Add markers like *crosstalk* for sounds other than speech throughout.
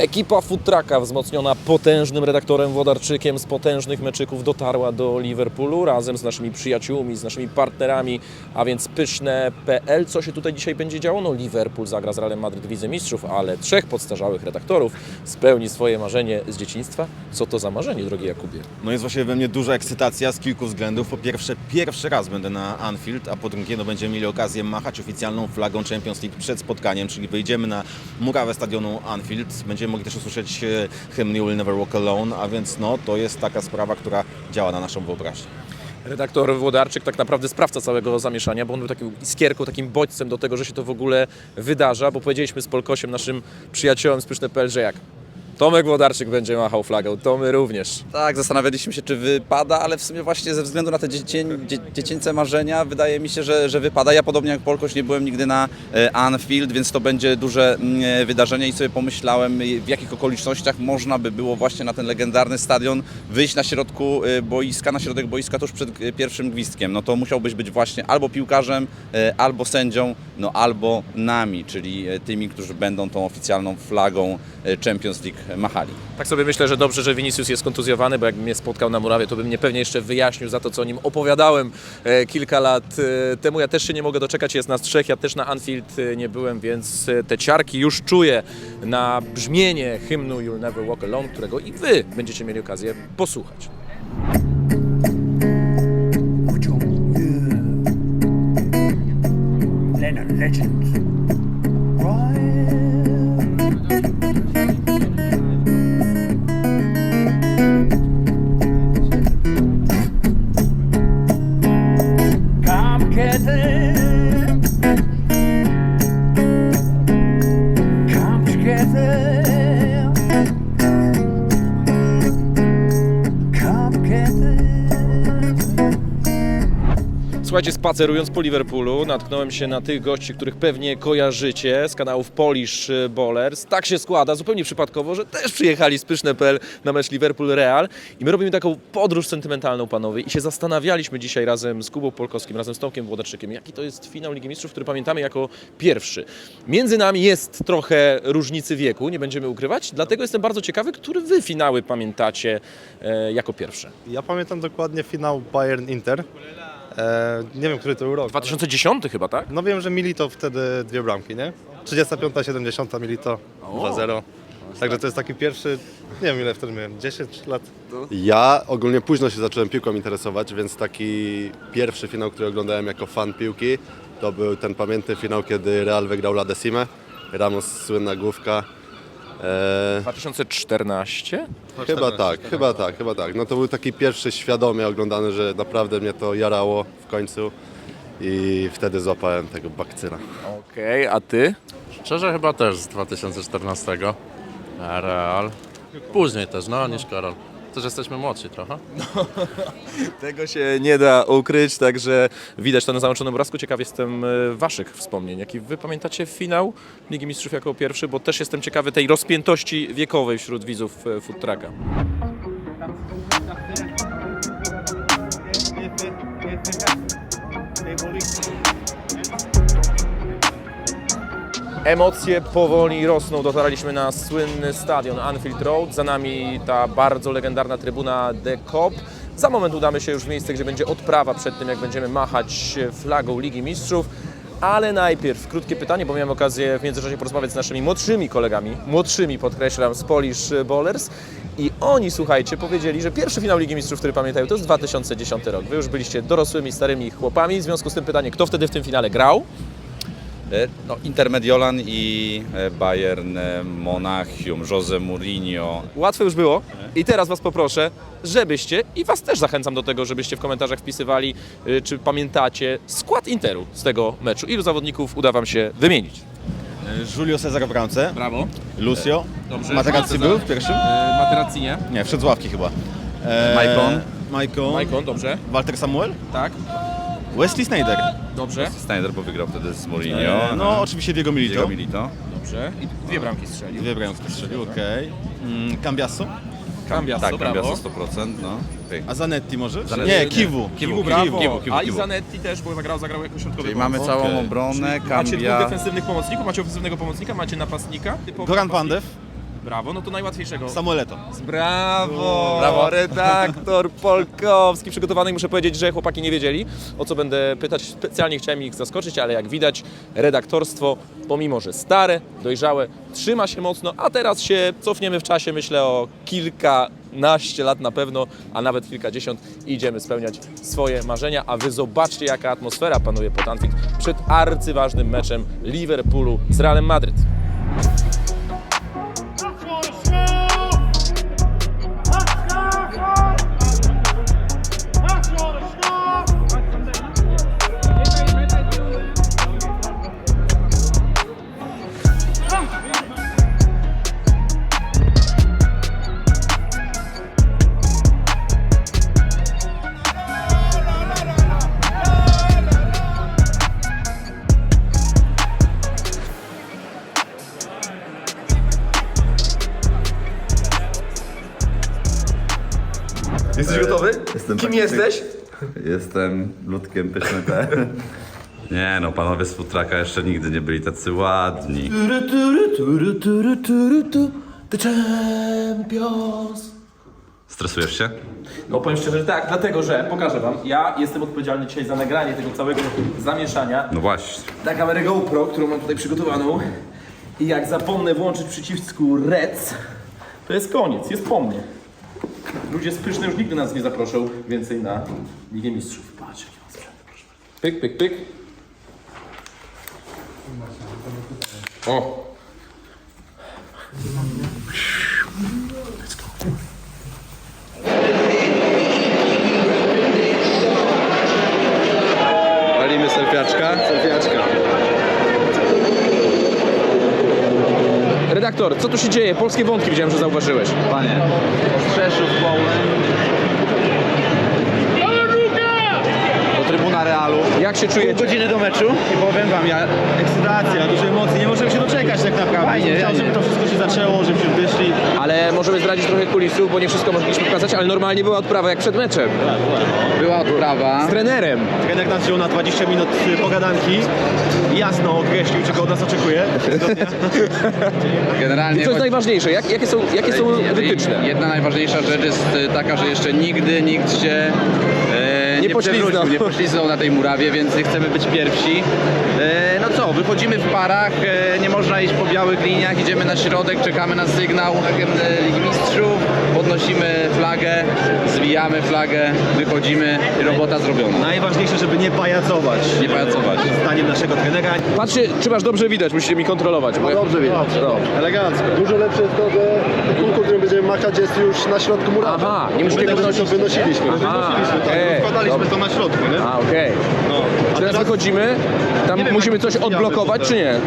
Ekipa Food Trucka wzmocniona potężnym redaktorem Wodarczykiem z potężnych meczyków dotarła do Liverpoolu razem z naszymi przyjaciółmi, z naszymi partnerami, a więc pyszne.pl. Co się tutaj dzisiaj będzie działo? No Liverpool zagra z Realem Madryt w Mistrzów, ale trzech podstarzałych redaktorów spełni swoje marzenie z dzieciństwa. Co to za marzenie, drogi Jakubie? No jest właśnie we mnie duża ekscytacja z kilku względów. Po pierwsze, pierwszy raz będę na Anfield, a po drugie, no będziemy mieli okazję machać oficjalną flagą Champions League przed spotkaniem, czyli wyjdziemy na murawę stadionu Anfield. Będziemy mogli też usłyszeć e, hymn You Will Never Walk Alone, a więc no to jest taka sprawa, która działa na naszą wyobraźnię. Redaktor Włodarczyk tak naprawdę sprawca całego zamieszania, bo on był takim iskierką, takim bodźcem do tego, że się to w ogóle wydarza, bo powiedzieliśmy z Polkosiem, naszym przyjacielem z Pyszne.pl, że jak Tomek Włodarczyk będzie machał flagą, to my również. Tak, zastanawialiśmy się, czy wypada, ale w sumie właśnie ze względu na te dzie, dziecięce marzenia wydaje mi się, że, że wypada. Ja podobnie jak Polkoś nie byłem nigdy na e, Anfield, więc to będzie duże mm, e, wydarzenie i sobie pomyślałem, e, w jakich okolicznościach można by było właśnie na ten legendarny stadion wyjść na środku boiska, na środek boiska tuż przed pierwszym gwizdkiem. No to musiałbyś być właśnie albo piłkarzem, albo sędzią, no albo nami, czyli tymi, którzy będą tą oficjalną flagą Champions League machali. Tak sobie myślę, że dobrze, że Vinicius jest kontuzjowany, bo jakbym mnie spotkał na murawie, to bym mnie pewnie jeszcze wyjaśnił za to, co o nim opowiadałem e, kilka lat e, temu. Ja też się nie mogę doczekać, jest nas trzech, ja też na Anfield e, nie byłem, więc te ciarki już czuję na brzmienie hymnu You'll Never Walk Alone, którego i Wy będziecie mieli okazję posłuchać. Legend. Słuchajcie, spacerując po Liverpoolu, natknąłem się na tych gości, których pewnie kojarzycie z kanałów Polish Bowlers. Tak się składa, zupełnie przypadkowo, że też przyjechali z Pyszne.pl na mecz Liverpool-Real i my robimy taką podróż sentymentalną, panowie, i się zastanawialiśmy dzisiaj razem z Kubą Polkowskim, razem z Tomkiem Włodarczykiem, jaki to jest finał Ligi Mistrzów, który pamiętamy jako pierwszy. Między nami jest trochę różnicy wieku, nie będziemy ukrywać, dlatego jestem bardzo ciekawy, który wy finały pamiętacie e, jako pierwsze. Ja pamiętam dokładnie finał Bayern-Inter. E, nie wiem, który to był rok. 2010 chyba, tak? No wiem, że Milito wtedy dwie bramki, nie? 35, 70 Milito, 2-0. Także to jest taki pierwszy, nie wiem ile wtedy miałem, 10 lat. Ja ogólnie późno się zacząłem piłką interesować, więc taki pierwszy finał, który oglądałem jako fan piłki, to był ten pamiętny finał, kiedy Real wygrał La Decimę. Ramos słynna główka. E, 2014? chyba tak, chyba tak, chyba tak. No to był taki pierwszy świadomie oglądany, że naprawdę mnie to jarało w końcu i wtedy złapałem tego bakcyla. Okej, a ty? Szczerze chyba też z 2014. A Real. Później też, no niż Karol. Też jesteśmy młodsi trochę. *laughs* Tego się nie da ukryć, także widać to na załączonym obrazku. Ciekaw jestem e, waszych wspomnień. Jaki wy pamiętacie finał Ligi Mistrzów jako pierwszy, bo też jestem ciekawy tej rozpiętości wiekowej wśród widzów e, Food Trucka. *laughs* Emocje powoli rosną. Dotarliśmy na słynny stadion Anfield Road. Za nami ta bardzo legendarna trybuna The Cop. Za moment udamy się już w miejsce, gdzie będzie odprawa przed tym, jak będziemy machać flagą Ligi Mistrzów. Ale najpierw krótkie pytanie, bo miałem okazję w międzyczasie porozmawiać z naszymi młodszymi kolegami, młodszymi podkreślam, z Polish Bowlers i oni, słuchajcie, powiedzieli, że pierwszy finał Ligi Mistrzów, który pamiętają, to jest 2010 rok. Wy już byliście dorosłymi, starymi chłopami, w związku z tym pytanie, kto wtedy w tym finale grał? E, No, Inter Mediolan i e, Bayern e, Monachium, Jose Mourinho. Łatwe już było i teraz Was poproszę, żebyście i Was też zachęcam do tego, żebyście w komentarzach wpisywali, czy pamiętacie skład Interu z tego meczu. Ilu zawodników uda Wam się wymienić? E, Julio Cezar w bramce, Brawo. Lucio, Dobrze. Materazzi był w pierwszym? Materacji nie. Nie, wszedł z ławki chyba. E, Maicon. Maicon. Majkon, dobrze. Walter Samuel? Tak, Wesley Snyder. dobrze. Snyder, bo wygrał wtedy z Mourinho. E, no oczywiście Diego Milito. Diego Milito. Dobrze. I dwie bramki strzelił. Dwie bramki strzelił, okej. Mm, Cambiasso? Cambiasso, Tak, brawo. Cambiasso 100%, no. Okej. A Zanetti może? Zanetti. Nie, Kiwu. Kiwu, brawo. Kiwu, Kiwu, A i Kiwu. Zanetti też, bo zagrał, zagrał jako środkowy Czyli mamy pomocnik. całą obronę, Macie dwóch defensywnych pomocników, macie ofensywnego pomocnika, macie napastnika. Typowy Goran napastnik. Pandev. Brawo, no to najłatwiejszego. Samueleto. Brawo! Brawo! Redaktor Polkowski przygotowany i muszę powiedzieć, że chłopaki nie wiedzieli, o co będę pytać. Specjalnie chciałem ich zaskoczyć, ale jak widać, redaktorstwo, pomimo że stare, dojrzałe, trzyma się mocno, a teraz się cofniemy w czasie, myślę o kilkanaście lat na pewno, a nawet kilkadziesiąt i idziemy spełniać swoje marzenia, a wy zobaczcie, jaka atmosfera panuje pod Anfield przed arcyważnym meczem Liverpoolu z Realem Madryt. Jesteś gotowy? Jestem Kim taki- jesteś? Jestem ludkiem pyszny T. *laughs* Nie no, panowie z futraka jeszcze nigdy nie byli tacy ładni. The Champions. Stresujesz się? No powiem szczerze, że tak, dlatego że, pokażę wam, ja jestem odpowiedzialny dzisiaj za nagranie tego całego zamieszania No właśnie. na kamerę GoPro, którą mam tutaj przygotowaną i jak zapomnę włączyć przycisku REC, to jest koniec, jest po mnie. Ludzie z już nigdy nas nie zaproszą więcej na Ligę Mistrzów. Patrz, jaki mam sprzęt, proszę bardzo. Pyk, pyk, pyk. O! Redaktor, co tu się dzieje? Polskie wątki widziałem, że zauważyłeś. Panie, Strzeszów, Poland. Do trybuna Realu. Jak się czujecie? godziny do meczu i powiem wam, ja ekscytacja, duże emocje, nie możemy się doczekać tak naprawdę. Fajnie, Chciałem, fajnie. żeby to wszystko się zaczęło, żebyśmy wyszli. Ale możemy zdradzić trochę kulisów, bo nie wszystko mogliśmy pokazać, ale normalnie była odprawa jak przed meczem. Była odprawa. Z trenerem. Trener nas wziął na 20 minut y, pogadanki i jasno określił, czego od nas oczekuje. *laughs* Generalnie I co jest najważniejsze? Jak, jakie są, jakie są wytyczne? Jedna najważniejsza rzecz jest e, taka, że jeszcze nigdy nikt się Nie nie, pośliznął. nie pośliznął na tej murawie, więc chcemy być pierwsi. E, no co, wychodzimy w parach, e, nie można iść po białych liniach, idziemy na środek, czekamy na sygnał e, Ligi Mistrzów, podnosimy flagę, zwijamy flagę, wychodzimy i robota zrobiona. Najważniejsze, żeby nie pajacować. Nie pajacować. Zdaniem naszego trenera. Patrzcie, czy masz dobrze widać, musicie mi kontrolować. Bo ja... Dobrze widać. No. Elegancko. Dużo lepsze jest to, że machać jest już na środku murawy. Aha, nie musicie go My wynosić. wynosiliśmy. Aha, okej. Wkładaliśmy to na środku, nie? A, okej. Czy teraz wychodzimy, tam Nie wiem, musimy jak coś odblokować, czy nie? E,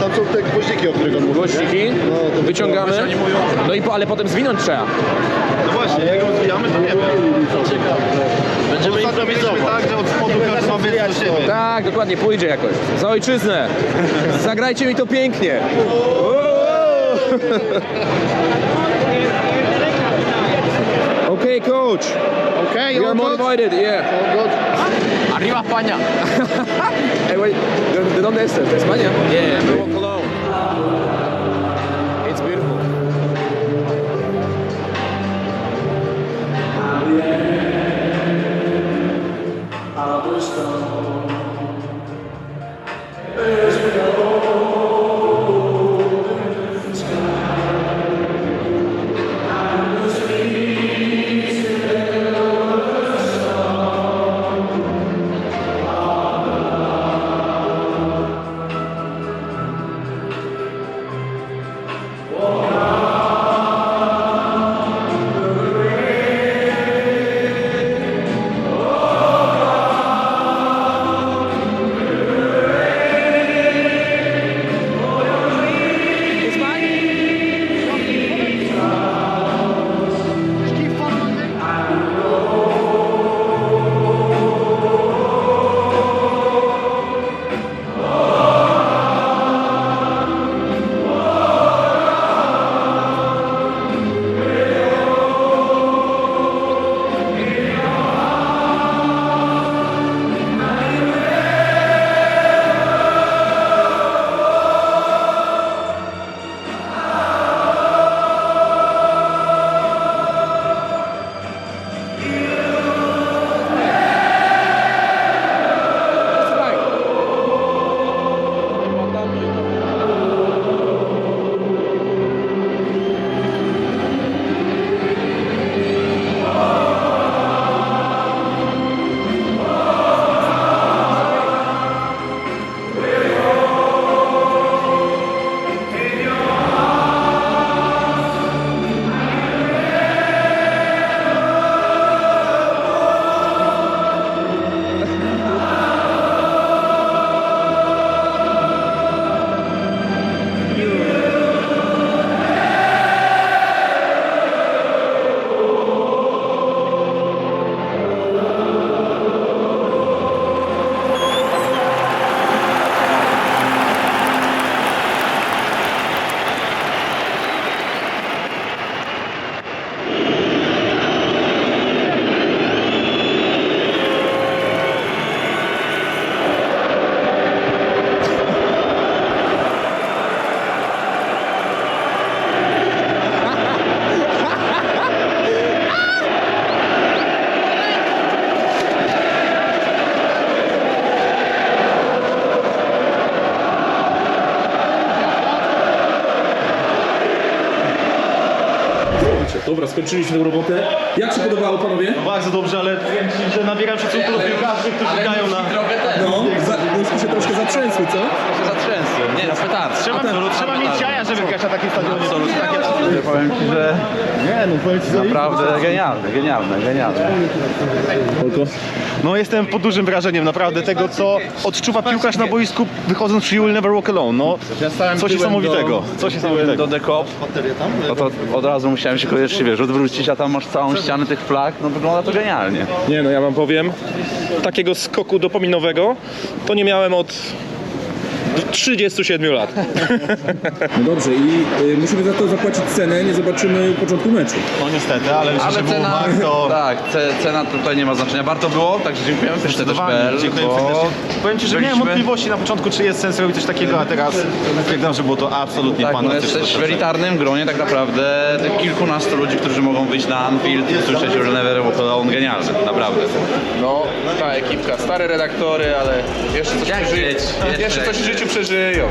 Tam są te gwoździki, o których on mówił. Głośniki, No, to wyciągamy, no i po, ale potem zwinąć trzeba. No właśnie, jak ją zwijamy, to nie wiem. Będziemy improwizować. tak, że od spodu każdy ma do siebie. Tak, dokładnie, pójdzie jakoś. Za ojczyznę. *laughs* Zagrajcie mi to pięknie. *laughs* Okay, coach. Okay, We are motivated, yeah. Arriba España! *laughs* Hey, wait, ¿de, de dónde es? ¿De España? Yeah, we skończyliśmy tę robotę. Jak się podobało panowie? Bardzo dobrze, ale że nabieram szacunku do piłkarzy, którzy grają na... No, za, się troszkę zatrzęsły, co? Zatrzęsły. Nie, na petard. Trzeba, trzeba mieć jaja, żeby grać na takim stadionie. Powiem Ci, że Nie, no powiem Ci, że... naprawdę genialne, genialne, genialne. No jestem pod dużym wrażeniem naprawdę tego, co odczuwa piłkarz na boisku wychodząc przy You Will Never Walk Alone. No, coś niesamowitego, coś niesamowitego. do Dekop, no to od razu musiałem się koniecznie, wiesz, odwrócić, a tam masz całą ścianę tych flag, no wygląda to genialnie. Nie no, ja wam powiem, takiego skoku dopaminowego to nie miałem od 37 lat. *laughs* No dobrze i y, musimy za to zapłacić cenę, nie zobaczymy początku meczu. No niestety, ale myślę, że Ale było cena, warto. *laughs* tak, ce, cena tutaj nie ma znaczenia. Warto było, także dziękujemy też Zdecydowanie, dziękuję serdecznie. Powiem Ci, że miałem byliśmy- wątpliwości na początku, czy jest sens robić coś takiego, a teraz stwierdzam, że było to absolutnie Tak, fantastyczne. jesteś w elitarnym gronie tak naprawdę tych kilkunastu ludzi, którzy mogą wyjść na Anfield i usłyszeć You'll Never Walk Alone. Genialne, naprawdę. No, ta ekipka, stare redaktory, ale jeszcze coś, przeżyją. żyć? jeszcze Jeszcze coś w życiu przeżyją.